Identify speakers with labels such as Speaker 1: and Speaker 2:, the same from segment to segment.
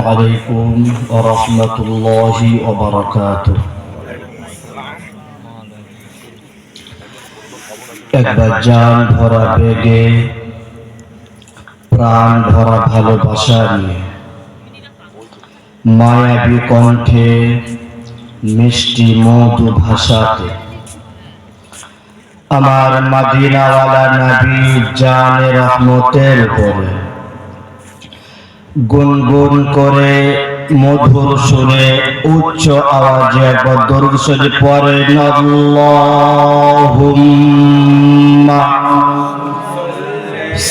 Speaker 1: عليكم ورحمة الله وبركاته একবার জান ভরা বেগে প্রাণ ভরা ভালোবাসা নিয়ে মায়াবী কণ্ঠে মিষ্টি মধু ভাষাতে আমার মাদিনাওয়ালা নবী জানে রহমতের উপরে গুনগুন করে মধুর সুরে উচ্চ আওয়াজে একবার দরুদ শরীফ পড়েন আল্লাহুম্মা।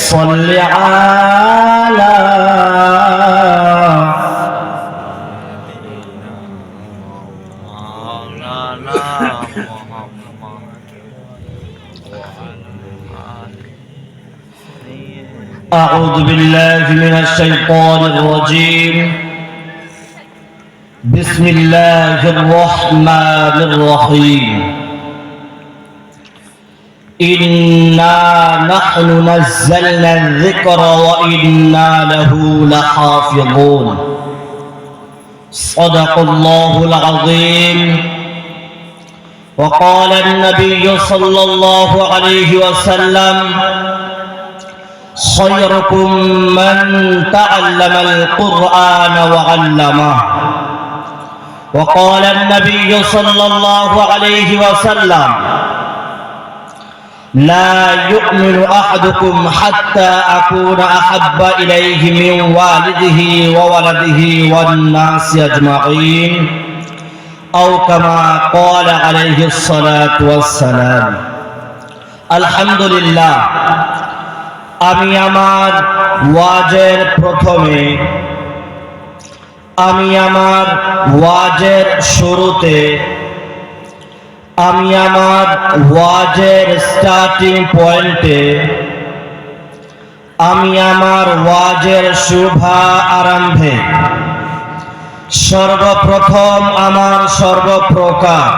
Speaker 1: সাল্লি আলা أعوذ بالله من الشيطان الرجيم. بسم الله الرحمن الرحيم. إنا نحن نزلنا الذكر وإنا له لحافظون. صدق الله العظيم. وقال النبي صلى الله عليه وسلم خيركم من تعلم القرآن وعلمه. وقال النبي صلى الله عليه وسلم لا يؤمن أحدكم حتى أكون أحب إليه من والده وولده والناس أجمعين أو كما قال عليه الصلاة والسلام. الحمد لله আমি আমার ওয়াজের প্রথমে, আমি আমার ওয়াজের শুরুতে, আমি আমার ওয়াজের স্টার্টিং পয়েন্টে আমি আমার ওয়াজের শুভা আরম্ভে। সর্বপ্রথম আমার সর্বপ্রকার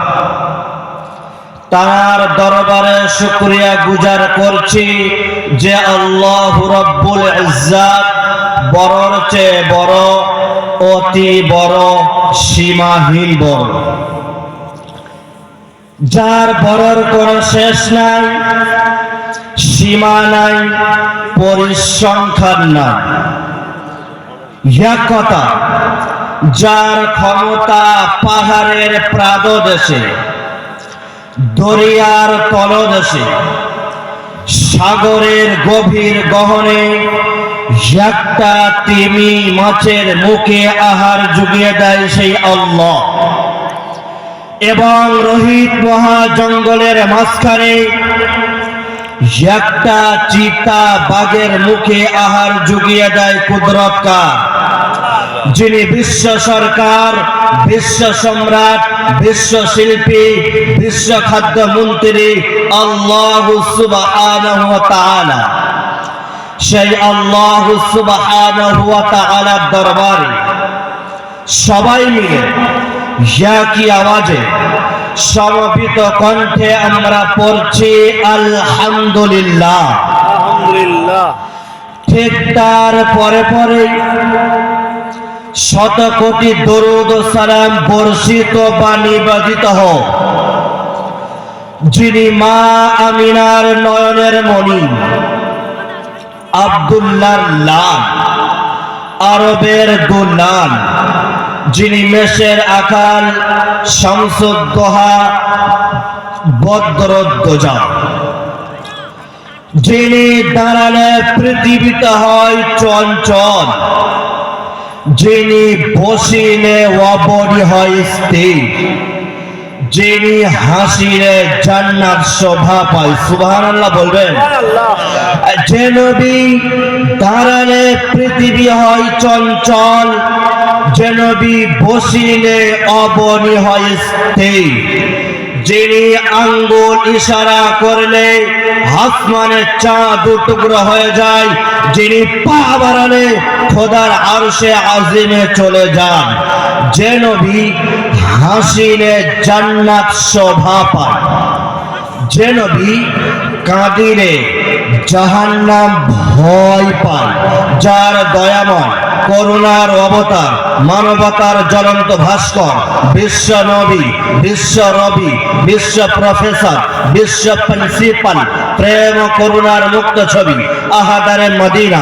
Speaker 1: তার দরবারে শুক্রিয়া গুজার করছি যে আল্লাহ রব্বুল ইজ্জাত বড়র চেয়ে বড়, অতি বড়, সীমাহীন বড়। যার বড়র কোনো শেষ নাই, সীমা নাই, পরিসংখ্যান নাই। কথা, যার ক্ষমতা পাহাড়ের প্রাদদেশে দরিয়ার তলদেশে, সাগরের গভীর গহনে একটা তিমি মাছের মুখে আহার দেয় সেই এবং রোহিত মহা জঙ্গলের মাঝখানে একটা চিতা বাঘের মুখে আহার জুগিয়ে দেয় কুদরতকার। যিনি বিশ্ব সরকার বিশ্ব সম্রাট বিশ্ব শিল্পী বিশ্ব খাদ্য মন্ত্রী আল্লাহ সেই আল্লাহ দরবারে সবাই মিলে একই আওয়াজে সমবেত কণ্ঠে আমরা পড়ছি আলহামদুলিল্লাহ।
Speaker 2: আলহামদুলিল্লাহ।
Speaker 1: ঠিক তার পরে পরে শত কোটি দরুদ সালাম বর্ষিত বা নিবাদিত হোক যিনি মা আমিনার নয়নের মণি। আব্দুল্লার লাল, আরবের গোলাম। যিনি মেষের আকাল শামসুদ্দোহা বদ্রদ্দোজা যিনি দাঁড়ালে পৃথিবীতে হয় চঞ্চল। যিনি বসিলে অবরি হয় স্থির যিনি হাসিলে জান্নাত শোভা পায়। বলবেন।
Speaker 2: আল্লাহ
Speaker 1: যে নবী দাঁড়ালে পৃথিবী হয় চঞ্চল, যে নবী বসিলে অবনি হয় স্থির যিনি আঙ্গুল ইশারা করলে আসমানের চাঁদ টুকরো হয়ে যায়, যিনি পা বাড়ালে খোদার আরশে আজিমে চলে যান। যে নবী হাসিলে জান্নাত শোভা পায়। যে নবী কাঁদিলে জাহান্নাম ভয় পায়। যার দয়াময়, করুণার অবতার, মানবতার জ্বলন্ত ভাস্কর, বিশ্ব নবী, বিশ্ব রবি, বিশ্ব প্রফেসর, বিশ্ব প্রিন্সিপাল, প্রেম করুণার মুক্ত ছবি, আহাদারে মদিনা।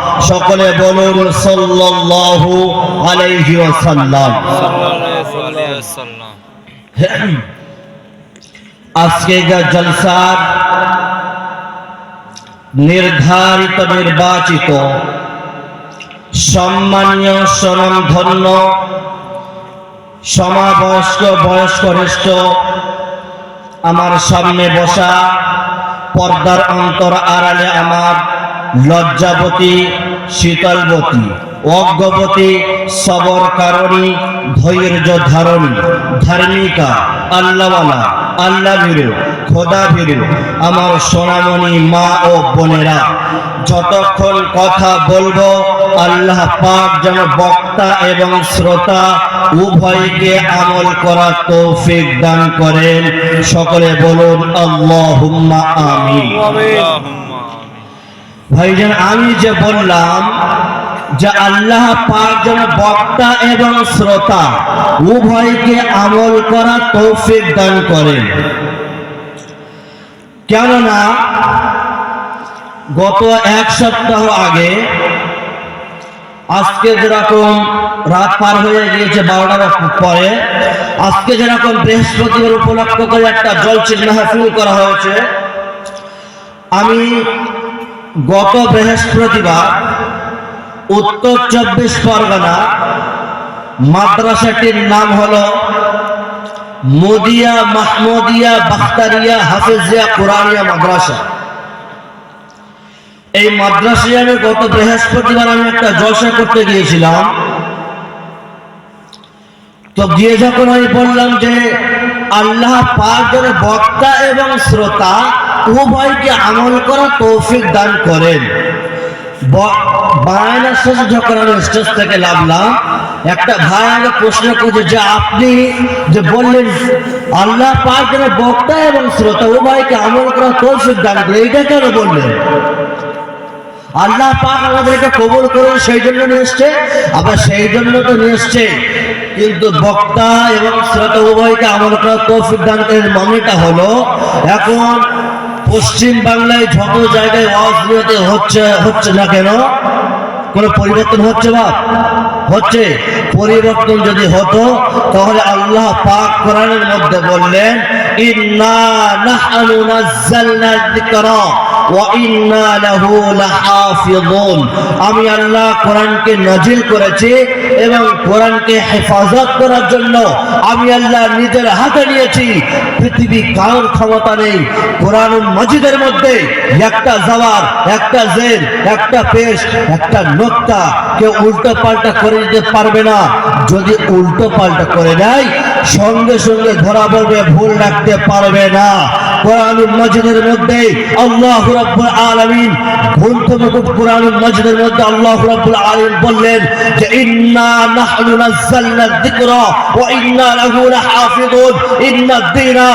Speaker 1: সকলে বলুন সাল্লাল্লাহু আলাইহি ওয়াসাল্লাম। আজকে জলসার নির্ধারিত, নির্বাচিত, সম্মানীয়, স্বনামধন্য, সমাবয়স্ক বয়স্করিষ্ঠ আমার সামনে বসা পর্দার অন্তর আড়ালে আমার লজ্জাবতী শীতলবতী অজ্ঞবতী সবর কারণী, ধৈর্য ধারণী, ধার্মিকা, আল্লাহওয়ালা আল্লাহ ভীরু খোদা ভীরু আমার সোনামণি মা ও বোনেরা, যতক্ষণ কথা বলব, আল্লাহ পাক যেন বক্তা এবং শ্রোতা উভয়কে আমল করার তৌফিক দান করেন। সকলে বলুন আল্লাহুম্মা আমিন। ভাইজান, আমি যে বললাম যে আল্লাহ পাক যেন বক্তা এবং শ্রোতা উভয়কে আমল করা তৌফিক দান করেন। কেননা গত এক সপ্তাহ আগে আজকে যেরকম রাত পার হয়ে গিয়েছে বারোটার পরে, আজকে যেরকম বৃহস্পতিবার উপলক্ষ করে একটা জল জলচির মাহফিল করা হয়েছে, আমি গত বৃহস্পতিবার, উত্তর চব্বিশ পরগনা, মাদ্রাসাটির নাম হলো মোদিয়া মাহমুদিয়া বাখতারিয়া হাফিজিয়া কোরআনিয়া মাদ্রাসা। এই মাদ্রাসায় আমি গত বৃহস্পতিবার আমি একটা জলসা করতে গিয়েছিলাম। তো গিয়ে যখন আমি বললাম যে আল্লাহ পাক বক্তা এবং শ্রোতা উভয়কে আমল করা তৌফিক দান করেন। বায়নার শেষে যখন আমি স্টেজ থেকে নামলাম একটা ভাই আমাকে প্রশ্ন করছে যে, আপনি যে বললেন, আল্লাহ পাক বক্তা এবং শ্রোতা উভয়কে আমল করা তৌফিক দান করে, এইটা কেন বললেন? আল্লাহ পাক আমাদেরকে কবল করে সেই জন্য নিয়ে এসছে আবার সেই জন্য তো নিয়ে এসছে কিন্তু বক্তা এবং শ্রোতা উভয়কে আমল করা তৌফিক দান করার মানেটা হলো, এখন পশ্চিম বাংলায় যত জায়গায় অসুবিধাতে হচ্ছে হচ্ছে না কেন? কোনো পরিবর্তন হচ্ছে বা? হচ্ছে। পরিবর্তন যদি হতো, তাহলে আল্লাহ পাক কোরআনের মধ্যে বললেন, ইন্না নাহনু নাযালনা যিকরা। আমি আল্লাহ কোরআনকে নাজিল করেছি এবং কোরআনকে হেফাজত করার জন্য আমি আল্লাহ নিজের হাতে নিয়েছি। পৃথিবী কারোর ক্ষমতা নেই। কোরআন মজিদের মধ্যে একটা জওয়ার একটা জের, একটা পেশ, একটা নোক্তা কেউ উল্টো পাল্টা করে দিতে পারবে না। যদি উল্টো পাল্টা করে দেয়, সঙ্গে সঙ্গে ধরা পড়বে, ভুল রাখতে পারবে না। কোরআন মজিদের মধ্যে আল্লাহ রাব্বুল আলামিন গ্রন্থ মুকুট কোরআন মজিদের মধ্যে আল্লাহ রাব্বুল আলামিন বললেন যে, ইন্না নাহনু নাযালনা যিকরা ওয়া ইন্না লাহু লাহাফিযুন ইন্না দ্বীনা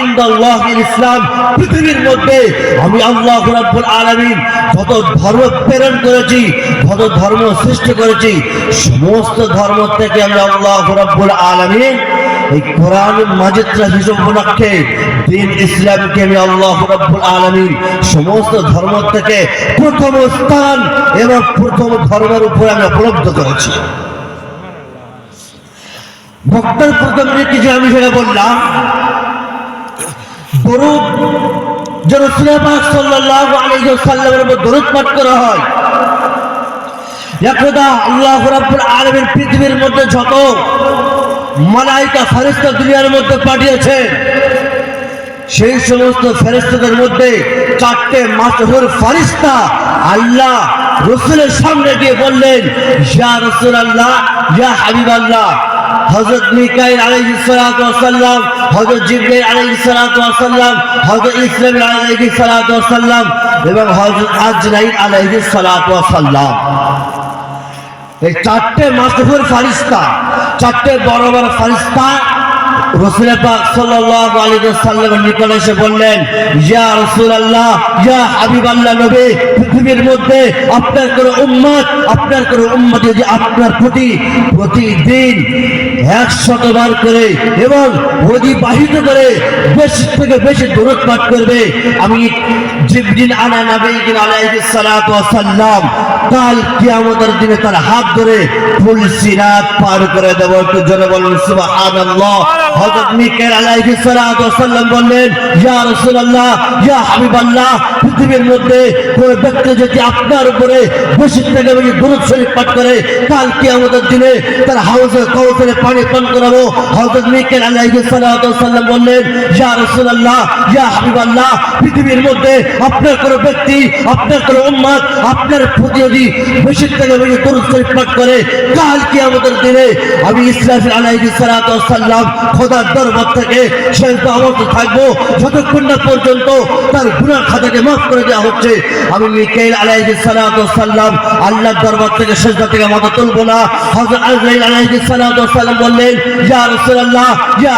Speaker 1: ইনদাল্লাহিল ইসলাম। পৃথিবীর মধ্যে আমি আল্লাহ রাব্বুল আলামিন যত ধর্ম প্রেরণ করেছি, যত ধর্ম সৃষ্টি করেছি, সমস্ত ধর্ম থেকে আমি আল্লাহ রাব্বুল আলামিন এই কোরআন মাজিদরা হিসেব উপলক্ষে দিন ইসলামকে আমি আল্লাহ রাব্বুল আলামিন সমস্ত ধর্ম থেকে প্রথম স্থান এবং প্রথম ধর্মের উপরে আমি উপলব্ধ করেছি। ভক্তের প্রথম কিছু আমি সেটা বললাম, দরুদ যে রসুলের পাক সাল্লাল্লাহু আলাইহি ওয়াসাল্লামের উপর দরুদ পাঠ করা হয়। একদা আল্লাহ রাব্বুল আলামিন পৃথিবীর মধ্যে যত মালাইকা ফেরেশতা দুনিয়ার মধ্যে পাঠিয়েছে। সেই সমস্ত ফেরেশতাদের মধ্যে চারটে মাসহুর ফেরেশতা আল্লাহ রসুলের সামনে গিয়ে বললেন, ইয়া রসুল আল্লাহ ইয়া হাবিব আল্লাহ হযরত মিকাইল আলাইহিস সালাতু ওয়াস সালাম হযরত জিবরাইল আলাইহিস সালাতু ওয়াস সালাম হযরত ইসরাফিল সালাতু ওয়াস এবং হযরত আজরাইল ওয়াস এই চারটে মাসুফুর ফারিস্তা চারটে বড় বড় ফারিস্তা রসুল বললেন নবী আপনার উম্মত, আপনার আপনার প্রতি প্রতিদিন করে এবং অধিবাহিত করে বেশি থেকে বেশি দূরত পাঠ করবে, আমি জিবরিল আলা নবীন আলাইহিস কাল আমাদের দিনে তার হাত ধরে ফুল রাত পার করে দেব। একটু জোরে বলুন, সুবহানাল্লাহ। হযরত মিকাইল আলাইহিস সালাম বললেন, ইয়া রাসূলুল্লাহ, ইয়া হাবিবাল্লাহ পৃথিবীর মধ্যে কোন ব্যক্তি যদি আপনার উপরে বেশি থেকে বেশি দরুদ শরীফ পাঠ করে, কাল কিয়ামতের দিনে তার হাউজে কাউসারে পানি পান করাবো। ওয়াস সালাম বললেন, ইয়া ইয়া হাবিবাল্লাহ, পৃথিবীর মধ্যে আপনার কোন ব্যক্তি, আপনার কোন আপনার প্রতি যদি দরুদ শরীফ পাঠ করে, কাল কিয়ামতের দিনে আমি সালাম খোদার দরবার থেকে শেষ দাওয়াতে থাকব। যতক্ষণ না পর্যন্ত তার গুণার খাতাকে মাফ করে দেওয়া হচ্ছে। আমি মিকাইল আলাইহিস সালাতু ওয়াস সালাম আল্লাহর দরবার থেকে সেজদা থেকে মাথা তুলবো না। হযরত আজরাইল বললেন, ইয়া ইয়া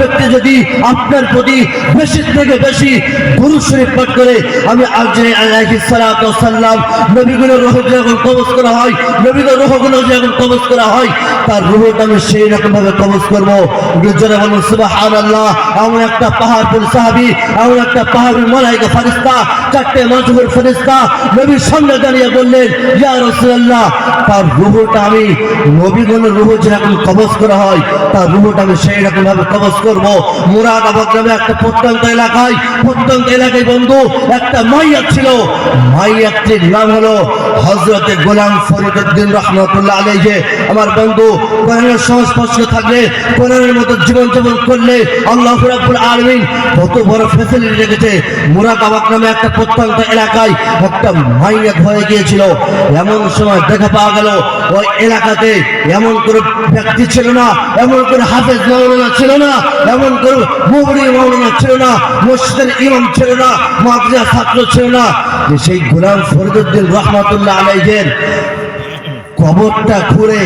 Speaker 1: ব্যক্তি যদি আপনার প্রতি বেশি থেকে বেশি দরুদ শরীফ পাঠ করে, আমি আজরাইল যখন করা হয় নবীদের রূহগুলো যখন কবজ করা হয়, তার আমি সেই রকম ভাবে কবজ করব। বলুন সুবহানাল্লাহ, এমন একটা পাহাড়পুর সাহাবী, এমন একটা পাহাড়ের মালাইকা ফারিস্তা চারটে মাজহুর ফেরেশতা নবীর সামনে দাঁড়িয়ে বললেন, ইয়া রাসূলুল্লাহ, তার রূহটা আমি নবীগণের রূহ যেরকম কবজ করা হয়, তার রূহটা আমি সেই রকম ভাবে কবজ করব। মুরাদাবাদ নামে একটা প্রত্যন্ত এলাকায় প্রত্যন্ত এলাকায় বন্ধু, একটা মাইয়া ছিল। মাইয়াটির নাম হলো হজরতে গোলাম ফরিদুদ্দিন রহমতুল্লাহ আলাইহি। আমার বন্ধু, কোরআনের সংস্পর্শ থাকলে, কোরআনের মতো জীবন যাপন করলে আল্লাহ রাব্বুল আলামিন কত বড় ফ্যাসিলিটি রেখেছে। মুরাদাবাদ নামে একটা প্রত্যন্ত এলাকায় একটা মাইয়া হয়ে গিয়েছিল। এমন সময় দেখা পাওয়া গেল, ওই এলাকাতে এমন কোনো ব্যক্তি ছিল না, এমন করে হাফেজ মাওলানা ছিল না, এমন করে মুবরি মাওলানা ছিল না, মসজিদের ইমাম ছিল না মাদ্রাসা ছাত্র ছিল না। যে সেই গোলাম ফরিদুদ্দিন রহমাতুল্লাহ আলাইহের কবরটা খুঁড়ে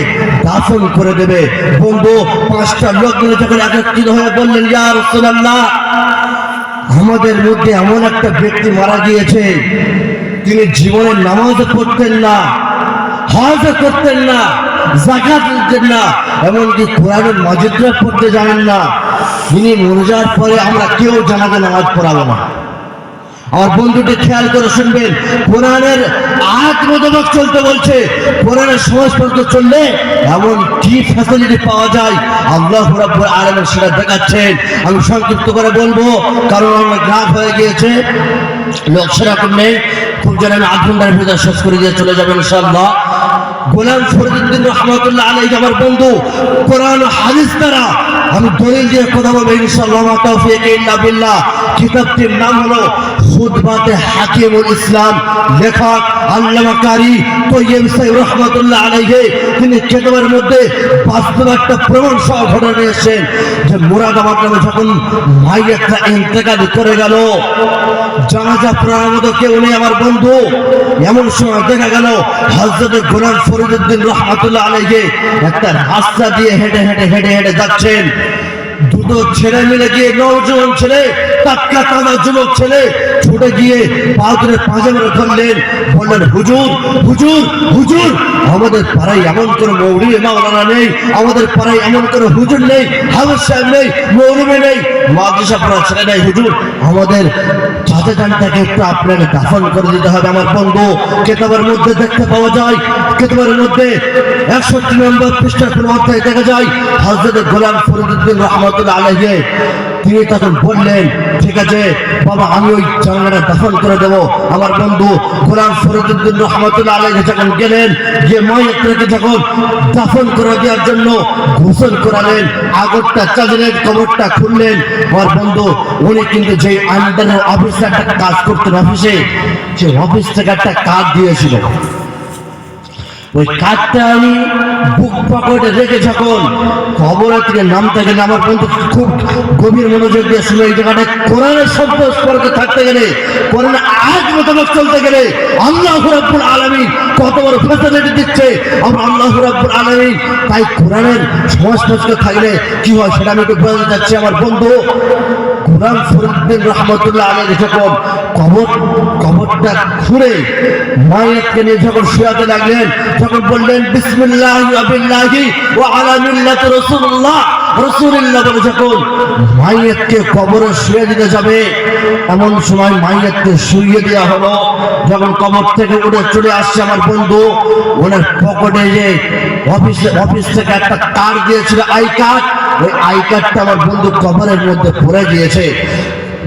Speaker 1: দাফন করে দেবে। বন্ধু, পাঁচটা মিলে যখন একত্রিত হয়ে বললেন, ইয়া রাসূলুল্লাহ আমাদের মধ্যে এমন একটা ব্যক্তি মারা গিয়েছে, তিনি জীবনের নামাজ করতেন না, হজ করতেন না জাকাত দিতেন না, এমনকি কোরআনের মজিদরা পড়তে জানেন না। তিনি মরে যাওয়ার পরে আমরা কেউ জানাতে নামাজ পড়াবো না। আমার বন্ধুটি খেয়াল করে শুনবেন কোরআনের আয়াত মোতাবেক চলতে বলছে কোরআনের সংস্পর্শ চললে এমন কি ফ্যাসিলিটি পাওয়া যায়। আল্লাহ রাব্বুল আলামিন সেটা দেখাচ্ছেন। আমি সংক্ষিপ্ত করে বলব কারণ আমার গ্রাফ হয়ে গিয়েছে। লোক সেরকম নেই খুব যেন আমি আধ ঘণ্টার ভিতরে শেষ করে দিয়ে চলে যাবেন ইনশাআল্লাহ। গোলাম ফরিদুদ্দিন রহমতুল্লাহ আলাই আমার বন্ধু কোরআন হাদিস দ্বারা আমি দলিল দিয়ে কথা বলব ইনশাআল্লাহ মা তৌফিক ইল্লা বিল্লাহ। কিতাবটির নাম হলো খুতবাতে হাকিমুল ইসলাম লেখক আল্লামা কারি তৈয়ব সাহেব রহমতুল্লাহ আলাইহি, তিনি কেতাবের মধ্যে বাস্তব একটা প্রমাণ সহ ঘটনা নিয়ে এসেছেন যে মুরাদাবাদ নামে যখন মাইয়াতরা ইন্তেকাল করে গেল, জানাজা পড়ার মতো কেউ নেই আমার বন্ধু। এমন সময় দেখা গেল হজরত গোলাম ফরিদুদ্দিন রহমতুল্লাহ আলাইহি একটা রাস্তা দিয়ে হেঁটে হেঁটে হেঁটে হেঁটে যাচ্ছেন। দুটো ছেলে মিলে গিয়ে নৌজওয়ান ছেলে, টাটকা তাজা যুবক ছেলে ছুটে গিয়ে পাথরের পাঁজা মেরে ধরলেন। বললেন, হুজুর হুজুর হুজুর, আমাদের পাড়ায় এমন কোনো মৌরি মাওলানা নেই, আমাদের পাড়ায় এমন কোনো হুজুর নেই হাউস সাহেব নেই মৌলমে নেই, মাদ্রাসা পড়া ছেলে নেই, হুজুর, আমাদের চাচা জানটাকে একটু আপনাকে দাফন করে দিতে হবে আমার বন্ধু। কেতাবের মধ্যে দেখতে পাওয়া যায়, কেতাবের মধ্যে একষট্টি নম্বর পৃষ্ঠার কোনো অধ্যায় দেখা যায়। হজরত গোলাম ফরিদুদ্দিন রহমতুল্লাহ আলহে তিনি তখন বললেন, ঠিক আছে, বাবা, আমি ওই জানালাটা দাফন করে দেবো। আমার বন্ধু গোলাম ফরিদুদ্দিন রহমতুল্লাহ আলহে যখন গেলেন যে ময়ত্রকে যখন দাফন করে দেওয়ার জন্য গোসল করালেন, আগরটা চাঁদের কবরটা খুললেন, আমার বন্ধু, উনি কিন্তু যে আন্ডারের অফিসে একটা কাজ করতেন অফিসে, সে অফিস থেকে একটা কাজ দিয়েছিল। ওই কাঠটা আমি বুক পকেটে রেখে যখন কবরের থেকে নামতে গেলে আমার বন্ধু খুব গভীর মনোযোগ দিয়ে শুনে এই জায়গাটা কোরআনের শব্দ স্পর্কে থাকতে গেলে, কোরআন আজ মোতাবেক চলতে গেলে আল্লাহ রাব্বুল আলামিন কত বড় ফেসিলিটি দিচ্ছে। আমরা আল্লাহ রাব্বুল আলামিন, তাই কোরআনের সংস্পর্শে থাকলে কি হয় সেটা আমি একটু বোঝাতে চাচ্ছি আমার বন্ধু। গোলাম ফরিদ্দিন রহমতুল্লাহ আলী যখন কবর, কবরটা খুঁড়ে মায়েরকে নিয়ে যখন শুয়াতে লাগলেন যখন বললেন, বিসমিল্লাহ আবিল্লাহি ও আলা মিল্লাত রাসূলুল্লাহ। রাসূলুল্লাহ বলে, যখন মাইয়াতকে কবরে শুয়ে দিতে যাবে, এমন সময় মাইয়াতকে শুইয়ে দেওয়া হলো। যখন কবর থেকে উঠে চলে আসছে আমার বন্ধু ওনার পকেটে যে অফিসে, অফিস থেকে একটা কার্ড দিয়েছিল, আই কার্ড। ওই আই কার্ডটা আমার বন্ধু কবরের মধ্যে পড়ে গিয়েছে।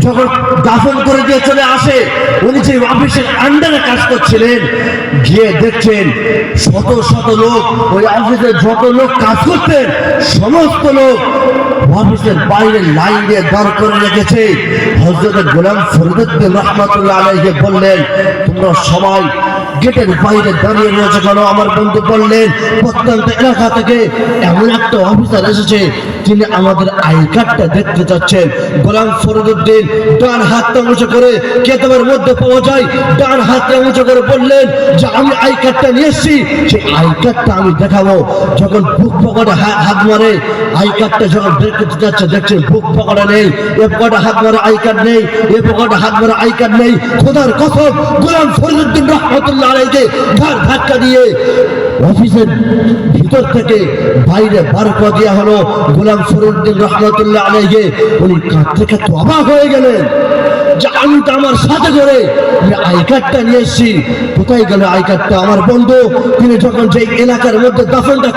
Speaker 1: যখন দাফন করে দিয়ে চলে আসে, উনি যে অফিসের আন্ডারে কাজ করছিলেন, গিয়ে দেখছেন শত শত লোক, ওই অফিসে যত লোক কাজ করতেন, সমস্ত লোক অফিসের বাইরে লাইন দিয়ে দাঁড় করে রেখেছে। হজরত গোলাম ফরিদুদ্দিন রহমতুল্লাহ আলাইকে বললেন, তোমরা সবাই গেটের বাইরে দাঁড়িয়ে রয়েছে কেন? আমার বন্ধু বললেন, প্রত্যন্ত এলাকা থেকে এমন একটা অফিসার এসেছে তিনি আমাদের আই কার্ডটা দেখতে চাচ্ছেন। গোলাম ফরিদুদ্দিন ডান হাতটা উঁচু করে কেতাবের মধ্যে পাওয়া যায়, ডান হাতটা উঁচু করে বললেন যে, আমি আই কার্ডটা নিয়ে এসেছি, সেই আই কার্ডটা আমি দেখাবো। যখন বুক পকেটে হাত মারে, আই কার্ডটা যখন বের করতে যাচ্ছে, দেখছেন বুক পকেটে নেই, এ পকেটে হাত মারে আই কার্ড নেই, এ পকেটে হাত মারে আই কার্ড নেই। খোদার কসম, গোলাম ফরিদুদ্দিন রহমতুল্লাহ আলাইকে ঘাড় ধাক্কা দিয়ে অফিসের ভিতর থেকে বাইরে বার করে দেওয়া হলো গোলাম সরুদ্দিন রহমতুল্লাহ আলাইকে উনি কাঁদতে কাঁদতে অবাক হয়ে গেলেন। আমি তো আমার সাথে করে আই কার্ডটা নিয়ে এসেছি। কোথায় আই কার্ডটা? আমার বন্ধু, তিনি যখন যে এলাকার মধ্যে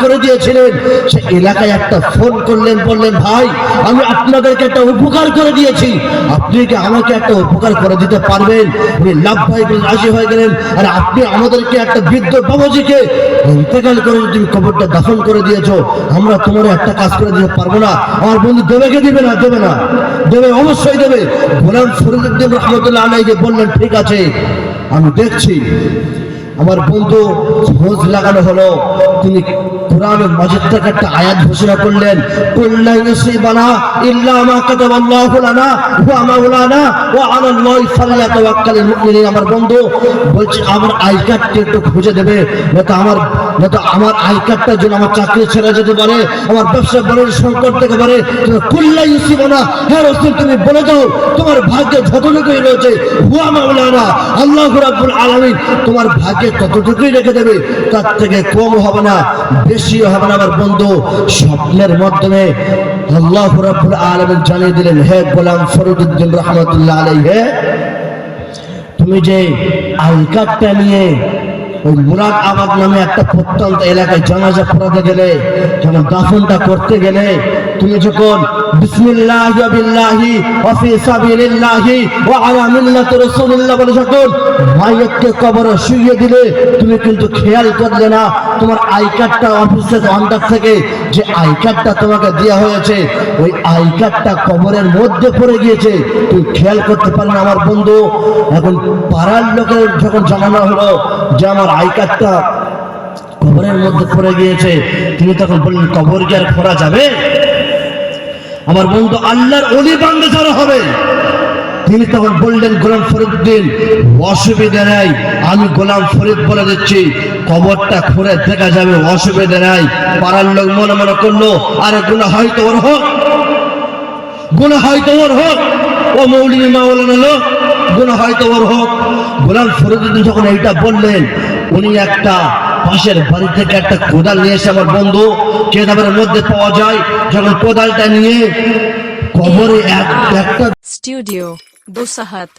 Speaker 1: করে দিয়েছিলেন সে এলাকায় একটা ফোন করলেন, বললেন, ভাই, আমি আপনাদেরকে একটা উপকার করে দিয়েছি। আপনি কি আমাকে একটা উপকার করে দিতে পারবেন? উনি লাভ ভাই রাজি হয়ে গেলেন। আর আপনি আমাদেরকে একটা বৃদ্ধ বাবাজিকে ইন্তেকাল করে তুমি কবরটা দাফন করে দিয়েছ, আমরা তোমার একটা কাজ করে দিতে পারব না। আমার বন্ধু দেবে কে দিবে না, দেবে না। দেবে অবশ্যই দেবে। গোলাম ফরিদুদ্দিন রহমতুল্লাহ আলাইকে বললেন, ঠিক আছে, আমি দেখছি। আমার বন্ধু খোঁজ লাগানো হলো। তিনি আমার বন্ধু বলছি, আমার আই কার্ডটা একটু খুঁজে দেবে আমার নয়তো আমার আই কার্ডটার জন্য আমার চাকরি ছেড়ে যেতে পারে, আমার ব্যবসা বড় সংকট থেকে পারে তুমি কুল্লা ইউসিবানা হ্যাঁ রাসূল, তুমি বলে দাও, তোমার ভাগ্যে যতটুকুই রয়েছে, হুয়া মাওলানা, আল্লাহ রাব্বুল আলামিন, তোমার ভাগ্যে ততটুকুই রেখে দেবে, তার থেকে কম হবে না, বেশিও হবে না। আমার বন্ধু, স্বপ্নের মাধ্যমে আল্লাহ রাব্বুল আলামিন জানিয়ে দিলেন, হে গোলাম ফরিদুদ্দিন রহমতুল্লাহ আলাইহি, তুমি যে আই কার্ডটা নিয়ে ওই মুরাদ আবাদ নামে একটা প্রত্যন্ত এলাকায় জানাজা পড়াতে গেলে যখন দাফনটা করতে গেলে তুমি যখন বিসমিল্লাহ বিল্লাহি ওয়া ফি সাবিলিল্লাহি ওয়া আলা মিল্লাতি রাসূলিল্লাহ বলে যখন মাইয়াতকে কবরে শুইয়ে দিলে, তুমি কিন্তু খেয়াল করলে না, তোমার আই কার্ডটা অফিসের আন্ডার থেকে যে আই কার্ডটা তোমাকে দেওয়া হয়েছে, ওই আই কার্ডটা কবরের মধ্যে পড়ে গিয়েছে। তুই খেয়াল করতে পারেন আমার বন্ধু। এখন পাড়ার লোকের যখন জানানো হলো যে আমার আই কার্ডটা কবরের মধ্যে পড়ে গিয়েছে, তিনি তখন বললেন, কবর কি আর খোরা যাবে? আমার বন্ধু আল্লাহর অলি বান্ধে যারা হবে। তিনি তখন বললেন, গোলাম ফরিদ্দিন অসুবিধা নেই, আমি গোলাম ফরিদ বলে দিচ্ছি। কবরটা খুঁড়ে দেখা যাবে, অসুবিধা নাই। পাড়ার লোক মনে মনে করল, আরে গুণা হয়তো ওর হোক। গুণা হয়তো ওর হোক। ও মৌলিনী মাওলানা লোক গুণা হয়তো ওর হোক। গোলাম ফরিদুদ্দিন যখন এইটা বললেন, উনি একটা পাশের বাড়ি থেকে একটা কোদাল নিয়ে এসে আমার বন্ধু কেদাবের মধ্যে পাওয়া যায়। যখন কোদালটা নিয়ে কবরে এক একটা
Speaker 2: স্টুডিও Busahat